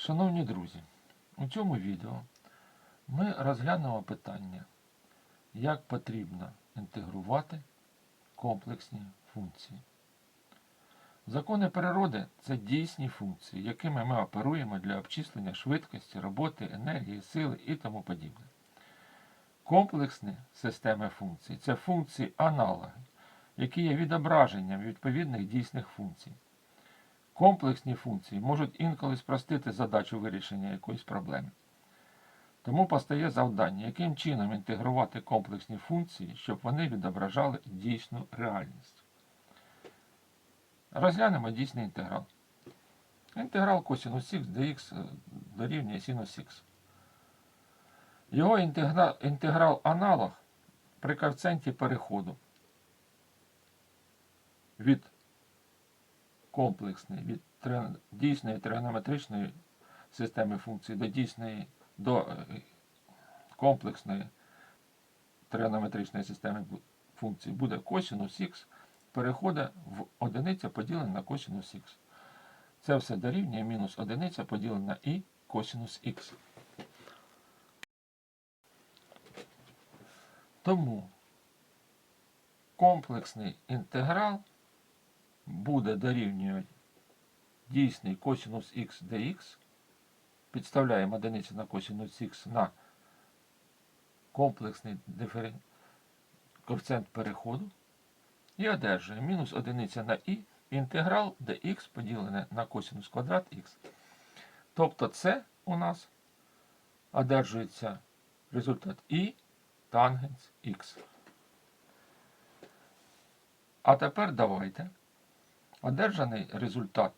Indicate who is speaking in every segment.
Speaker 1: Шановні друзі, у цьому відео ми розглянемо питання, як потрібно інтегрувати комплексні функції. Закони природи це дійсні функції, якими ми оперуємо для обчислення швидкості, роботи, енергії, сили і тому подібне. Комплексні системи функцій це функції аналоги, які є відображенням відповідних дійсних функцій. Комплексні функції можуть інколи спростити задачу вирішення якоїсь проблеми. Тому постає завдання, яким чином інтегрувати комплексні функції, щоб вони відображали дійсну реальність. Розглянемо дійсний інтеграл. Інтеграл косинус х dx дорівнює синус х. Його інтеграл аналог при коефіцієнті переходу від комплексної, від дійсної тригонометричної системи функцій до дійсної до е, комплексної тригонометричної системи функцій буде косинус х переходить в одиниця поділена на косинус х. Це все дорівнює мінус одиниця поділена на і косинус х. Тому комплексний інтеграл буде дорівнювати дійсний косинус х dx. Підставляємо одиницю на косинус х на комплексний диферен... коефіцієнт переходу і одержуємо мінус одиниця на і інтеграл dx поділене на косинус квадрат х. Тобто це у нас одержується результат і тангенс х. А тепер давайте одержаний результат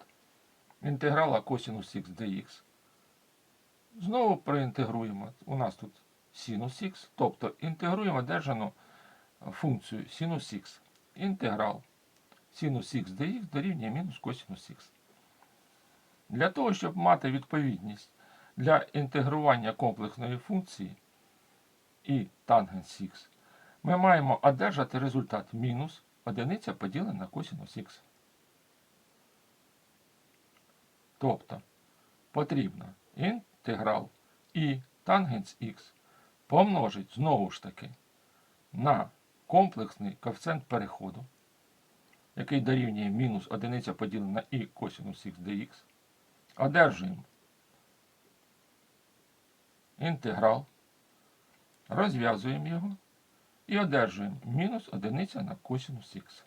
Speaker 1: інтеграла косинус х dx. Знову проінтегруємо. У нас тут синус х, тобто інтегруємо одержану функцію синус х. Інтеграл синус х dx дорівнює мінус косинус х. Для того, щоб мати відповідність для інтегрування комплексної функції і тангенс х, ми маємо одержати результат мінус одиниця поділена на косинус х. Тобто потрібно інтеграл і тангенс х помножить знову ж таки на комплексний коефіцієнт переходу, який дорівнює мінус одиниця поділена на і косинус х dx. Одержуємо інтеграл, розв'язуємо його і одержуємо мінус одиниця на косинус х.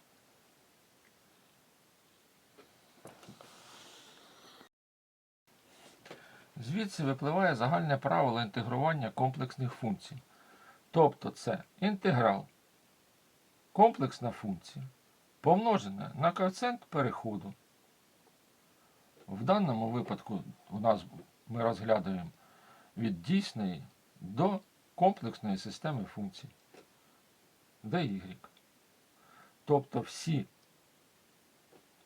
Speaker 1: Звідси випливає загальне правило інтегрування комплексних функцій. Тобто це інтеграл, комплексна функція, помножена на коефіцієнт переходу. В даному випадку у нас ми розглядаємо від дійсної до комплексної системи функцій dy. Тобто всі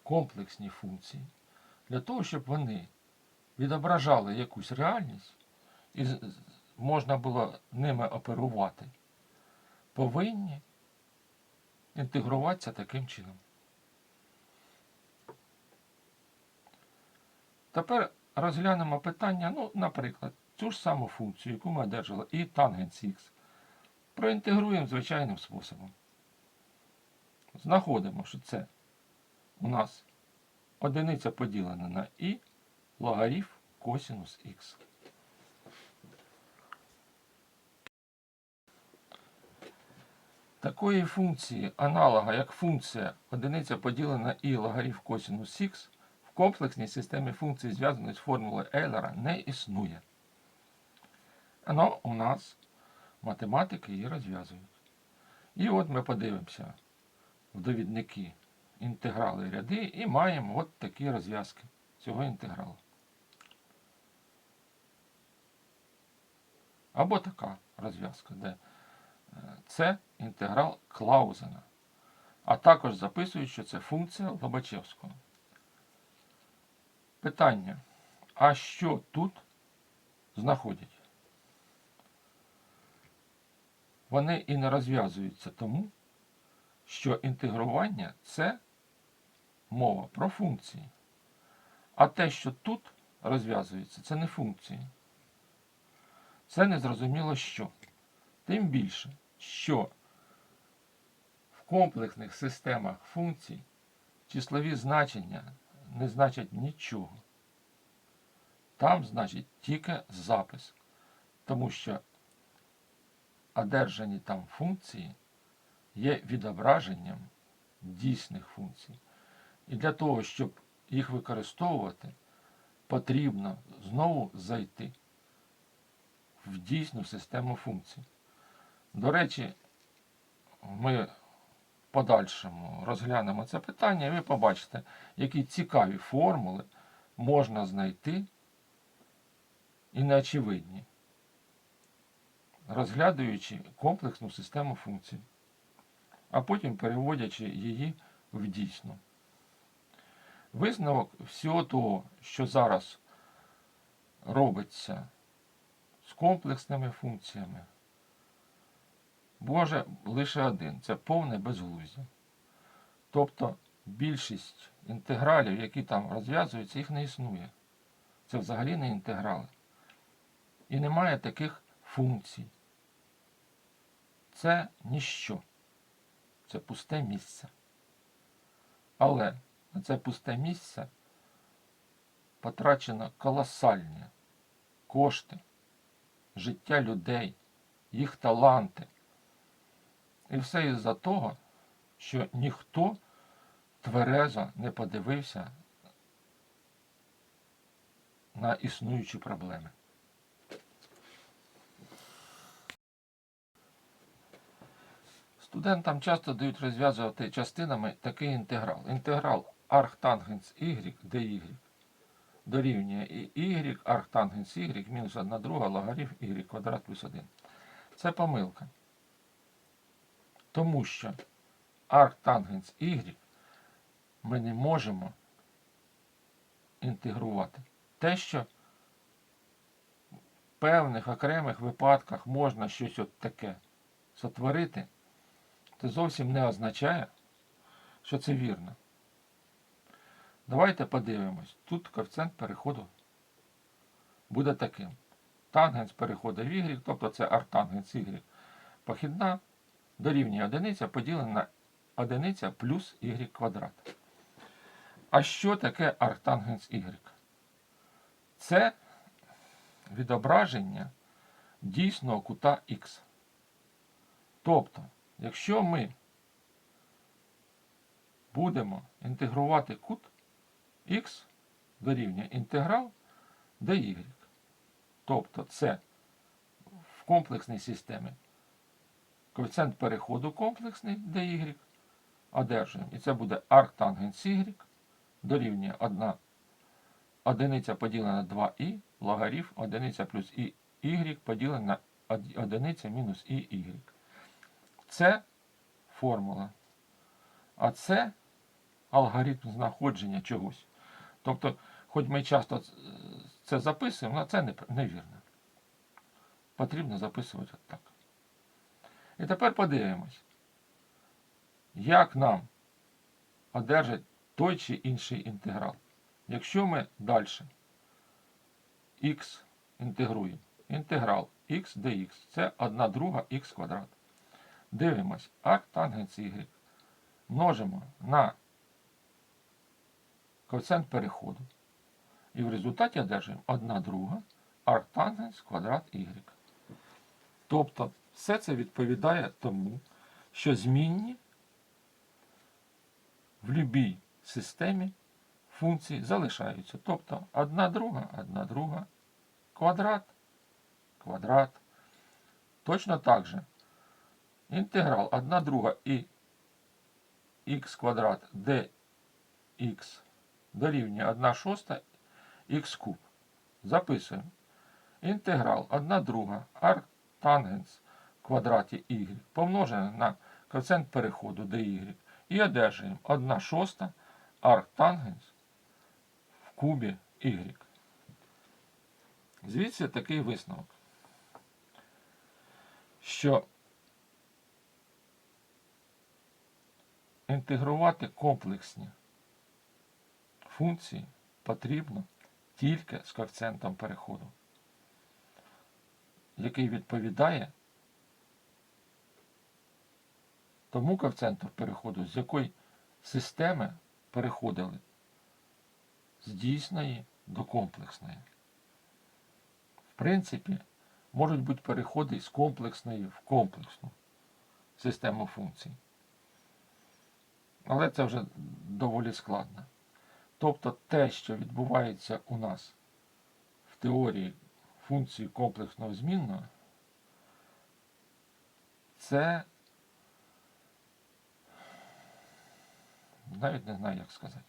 Speaker 1: комплексні функції для того, щоб вони відображали якусь реальність і можна було ними оперувати, повинні інтегруватися таким чином. Тепер розглянемо питання, ну, наприклад, цю ж саму функцію, яку ми одержали, і тангенс х. Проінтегруємо звичайним способом. Знаходимо, що це у нас одиниця поділена на і логарифм косинус х. Такої функції аналога, як функція одиниця поділена і логарифм косинус х, в комплексній системі функцій, зв'язаної з формулою Ейлера, не існує. Но у нас математики її розв'язують. І от ми подивимося в довідники інтеграли ряди і маємо от такі розв'язки цього інтегралу. Або така розв'язка, де е, це інтеграл Клаузена. А також записують, що це функція Лобачевського. Питання. А що тут знаходять? Вони і не розв'язуються тому, що інтегрування це мова про функції. А те, що тут розв'язуються, це не функції. Це незрозуміло що. Тим більше, що в комплексних системах функцій числові значення не значать нічого. Там значить тільки запис, тому що одержані там функції є відображенням дійсних функцій. І для того, щоб їх використовувати, потрібно знову зайти в дійсну систему функцій. До речі, ми в подальшому розглянемо це питання, і ви побачите, які цікаві формули можна знайти і неочевидні, розглядаючи комплексну систему функцій, а потім переводячи її в дійсну. Висновок всього того, що зараз робиться комплексними функціями, може лише один це повне безглуздя. Тобто більшість інтегралів, які там розв'язуються, їх не існує. Це взагалі не інтеграли. І немає таких функцій. Це ніщо. Це пусте місце. Але на це пусте місце потрачено колосальні кошти, життя людей, їх таланти. І все із-за того, що ніхто тверезо не подивився на існуючі проблеми. Студентам часто дають розв'язувати частинами такий інтеграл. Інтеграл архтангенс y dy дорівнює y архтангенс y мінус 1 друга логарифм y квадрат плюс 1. Це помилка. Тому що арктангенс y ми не можемо інтегрувати. Те, що в певних окремих випадках можна щось от таке сотворити, це зовсім не означає, що це вірно. Давайте подивимось. Тут коефіцієнт переходу буде таким. Тангенс переходу в y, тобто це арктангенс y, похідна дорівнює одиниця поділена на одиниця плюс y квадрат. А що таке арктангенс y? Це відображення дійсного кута х. Тобто, якщо ми будемо інтегрувати кут х дорівнює інтеграл dy. Тобто це в комплексній системі коефіцієнт переходу комплексний dy одержуємо. І це буде арктангенс y дорівнює 1 одиниця поділена на 2і логарифм одиниця плюс і y поділена на одиниця мінус і y. Це формула. А це алгоритм знаходження чогось. Тобто, хоч ми часто це записуємо, але це невірно. Потрібно записувати так. І тепер подивимось, як нам одержать той чи інший інтеграл. Якщо ми далі х інтегруємо, інтеграл х dx це 1 друга х квадрат. Дивимось, арктангенс y множимо на коефіцієнт переходу. І в результаті одержуємо 1 друга арктангенс квадрат y. Тобто все це відповідає тому, що змінні в будь-якій системі функції залишаються. Тобто 1 друга, 1 друга, квадрат, квадрат. Точно так же інтеграл 1 друга і х квадрат dx дорівнює 1 шоста х куб. Записуємо. Інтеграл 1 друга арктангенс в квадраті y помножене на коефіцієнт переходу dy і одержуємо 1 шоста арктангенс в кубі y. Звідси такий висновок, що інтегрувати комплексні функції потрібно тільки з коефіцієнтом переходу, який відповідає тому коефіцієнту переходу, з якої системи переходили з дійсної до комплексної. В принципі, можуть бути переходи з комплексної в комплексну систему функцій. Але це вже доволі складно. Тобто те, що відбувається у нас в теорії функції комплексного змінного, це навіть не знаю, як сказати.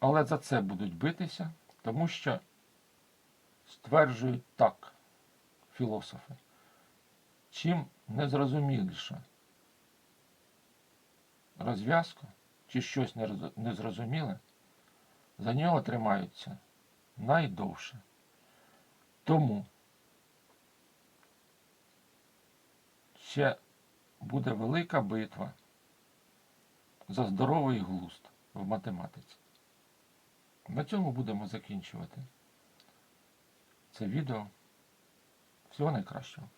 Speaker 1: Але за це будуть битися, тому що стверджують так філософи. Чим незрозуміліша розв'язка чи щось незрозуміле, за нього тримаються найдовше. Тому ще буде велика битва за здоровий глузд в математиці. На цьому будемо закінчувати це відео. Всього найкращого.